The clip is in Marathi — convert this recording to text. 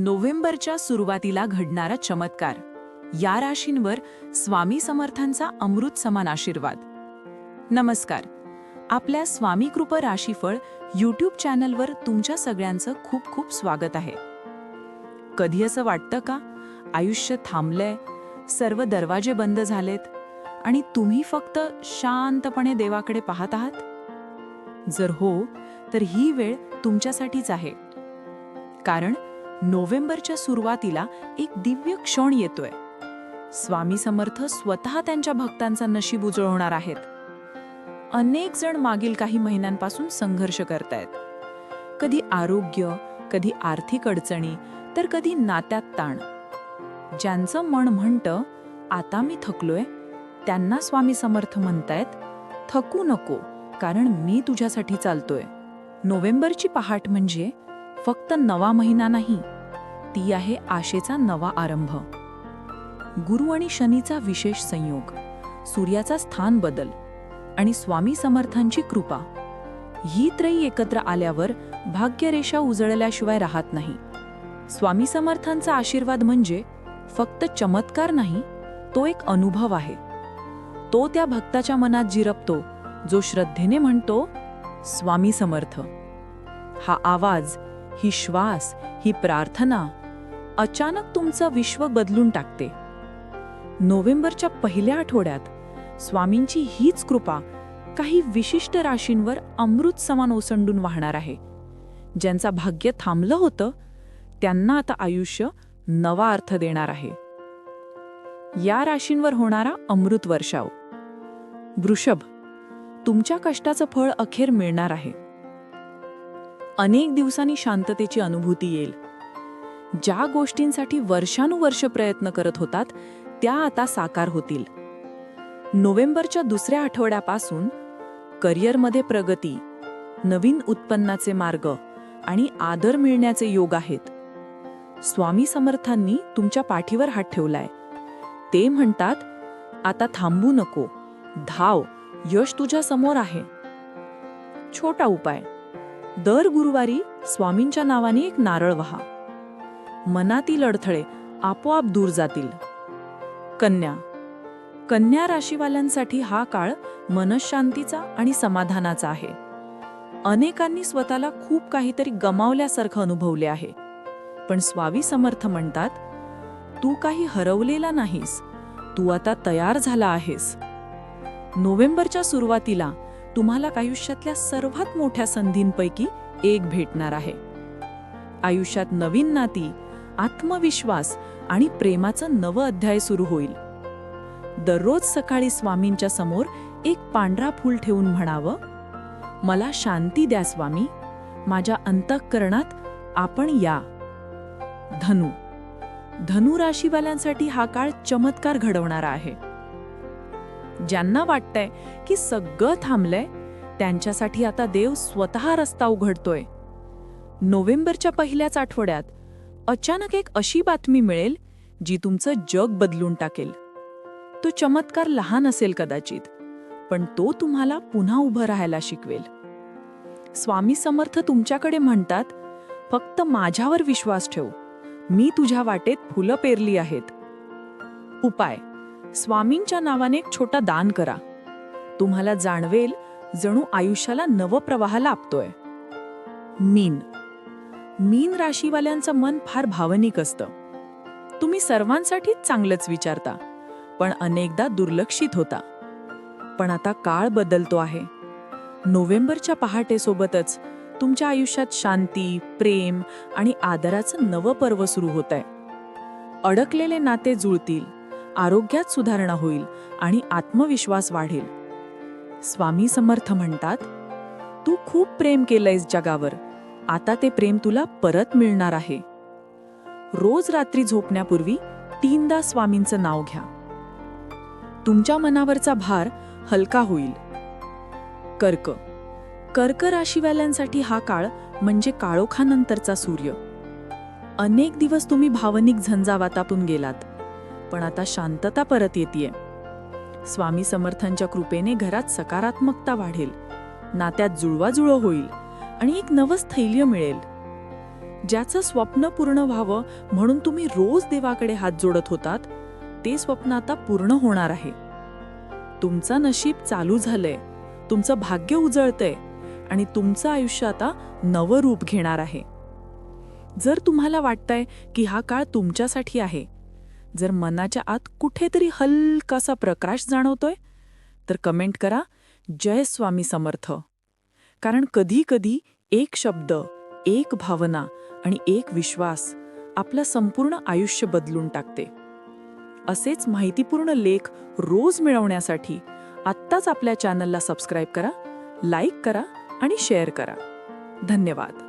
नोव्हेंबरच्या सुरुवातीला घडणारा चमत्कार. या राशींवर स्वामी समर्थांचा अमृत समान आशीर्वाद. नमस्कार. आपल्या स्वामी कृप राशीफळ यूट्यूब चॅनलवर तुमच्या सगळ्यांचं खूप खूप स्वागत आहे. कधी असं वाटतं का? आयुष्य थांबलंय सर्व दरवाजे बंद झालेत आणि तुम्ही फक्त शांतपणे देवाकडे पाहत आहात? जर हो तर ही वेळ तुमच्यासाठीच आहे. कारण नोव्हेंबरच्या सुरुवातीला एक दिव्य क्षण येतोय. स्वामी समर्थ स्वतः त्यांच्या भक्तांचा नशीब उजळवणार आहेत. अनेक जण मागील काही महिन्यांपासून संघर्ष करतायत. कधी आरोग्य कधी आर्थिक अडचणी तर कधी नात्यात ताण. ज्यांचं मन म्हणतं आता मी थकलोय त्यांना स्वामी समर्थ म्हणतायत थकू नको कारण मी तुझ्यासाठी चालतोय. नोव्हेंबरची पहाट म्हणजे फक्त नवा महिना नाही. ती आहे आशेचा नवा आरंभ. गुरु आणि शनीचा विशेष संयोग सूर्याचा स्थान बदल आणि स्वामी समर्थांची कृपा. ही त्रयी एकत्र आल्यावर भाग्यरेषा उजळल्याशिवाय राहत नाही. स्वामी समर्थांचा आशीर्वाद म्हणजे फक्त चमत्कार नाही तो एक अनुभव आहे. तो त्या भक्ताच्या मनात जिरपतो जो श्रद्धेने म्हणतो स्वामी समर्थ. हा आवाज ही श्वास ही प्रार्थना अचानक तुमचं विश्व बदलून टाकते. नोव्हेंबरच्या पहिल्या आठवड्यात स्वामींची हीच कृपा काही विशिष्ट राशींवर अमृत समान ओसंडून वाहणार आहे. ज्यांचा भाग्य थांबलं होतं त्यांना आता आयुष्य नवा अर्थ देणार आहे. या राशींवर होणारा अमृत वर्षाव. वृषभ तुमच्या कष्टाचं फळ अखेर मिळणार आहे. अनेक दिवसांनी शांततेची अनुभूती येईल. ज्या गोष्टींसाठी वर्षानुवर्ष प्रयत्न करत होतात त्या आता साकार होतील. नोव्हेंबरच्या दुसऱ्या आठवड्यापासून करिअरमध्ये प्रगती नवीन उत्पन्नाचे मार्ग आणि आदर मिळण्याचे योग आहेत. स्वामी समर्थांनी तुमच्या पाठीवर हात ठेवलाय. ते म्हणतात आता थांबू नको. धाव. यश तुझ्या समोर आहे. छोटा उपाय. दर गुरुवारी स्वामींच्या नावाने एक नारळ वहा. मनातील अडथळे आपोआप दूर जातील. कन्या. कन्या राशीवाल्यांसाठी हा काळ मनशांतीचा आणि समाधानाचा आहे. अनेकांनी स्वतःला खूप काहीतरी गमावल्यासारखं अनुभवले आहे. पण स्वामी समर्थ म्हणतात तू काही हरवलेला नाहीस. तू आता तयार झाला आहेस. नोव्हेंबरच्या सुरुवातीला तुम्हाला आयुष्यातल्या सर्वात मोठ्या संधींपैकी एक भेटणार आहे. आयुष्यात नवीन नाती आत्मविश्वास आणि प्रेमाचं नवं अध्याय सुरू होईल. दररोज सकाळी स्वामींच्या समोर एक पांढरा फूल ठेवून म्हणावं मला शांती द्या स्वामी माझ्या अंतःकरणात आपण या. धनु. धनु राशीवाल्यांसाठी हा काळ चमत्कार घडवणारा आहे. ज्यांना वाटतंय की सगळं थांबलंय त्यांच्यासाठी आता देव स्वतः रस्ता उघडतोय. नोव्हेंबरच्या पहिल्याच आठवड्यात अचानक एक अशी बातमी मिळेल जी तुमचं जग बदलून टाकेल. तो चमत्कार लहान असेल कदाचित पण तो तुम्हाला पुन्हा उभं राहायला शिकवेल. स्वामी समर्थ तुमच्याकडे म्हणतात फक्त माझ्यावर विश्वास ठेव. मी तुझ्या वाटेत फुलं पेरली आहेत. उपाय. स्वामींच्या नावाने एक छोटा दान करा. तुम्हाला जाणवेल जणू आयुष्याला नवप्रवाह लाभतोय. मीन. मीन राशीवाल्यांचं मन फार भावनिक असतं. तुम्ही सर्वांसाठीच चांगलंच विचारता पण अनेकदा दुर्लक्षित होता. पण आता काळ बदलतो आहे. नोव्हेंबरच्या पहाटेसोबतच तुमच्या आयुष्यात शांती प्रेम आणि आदराचं नवं पर्व सुरू होत आहे अडकलेले नाते जुळतील आरोग्यात सुधारणा होईल आणि आत्मविश्वास वाढेल. स्वामी समर्थ म्हणतात तू खूप प्रेम केलंयस जगावर आता ते प्रेम तुला परत मिळणार आहे. रोज रात्री झोपण्यापूर्वी तीनदा स्वामींचं नाव घ्या. तुमच्या मनावरचा भार हलका होईल. कर्क. कर्क राशीवाल्यांसाठी हा काळ म्हणजे काळोखानंतरचा सूर्य. अनेक दिवस तुम्ही भावनिक झंझावातातून गेलात पण आता शांतता परत येते स्वामी समर्थांच्या कृपेने घरात सकारात्मकता वाढेल. नात्यात जुळवाजुळव होईल. आणि एक नवं स्थैर्य मिळेल. ज्याचं स्वप्न पूर्ण व्हावं म्हणून तुम्ही रोज देवाकडे हात जोडत होतात ते स्वप्न आता पूर्ण होणार आहे. तुमचं नशीब चालू झालंय तुमचं भाग्य उजळतंय आणि तुमचं आयुष्य आता नवं रूप घेणार आहे. जर तुम्हाला वाटतंय की हा काळ तुमच्यासाठी आहे जर मनाच्या आत कुठेतरी हलकासा प्रकाश जाणवतोय तर कमेंट करा. जय स्वामी समर्थ. कारण कधी कधी एक शब्द एक भावना आणि एक विश्वास आपलं संपूर्ण आयुष्य बदलून टाकते. असेच माहितीपूर्ण लेख रोज मिळवण्यासाठी आत्ताच आपल्या चॅनलला सबस्क्राईब करा लाईक करा आणि शेअर करा. धन्यवाद.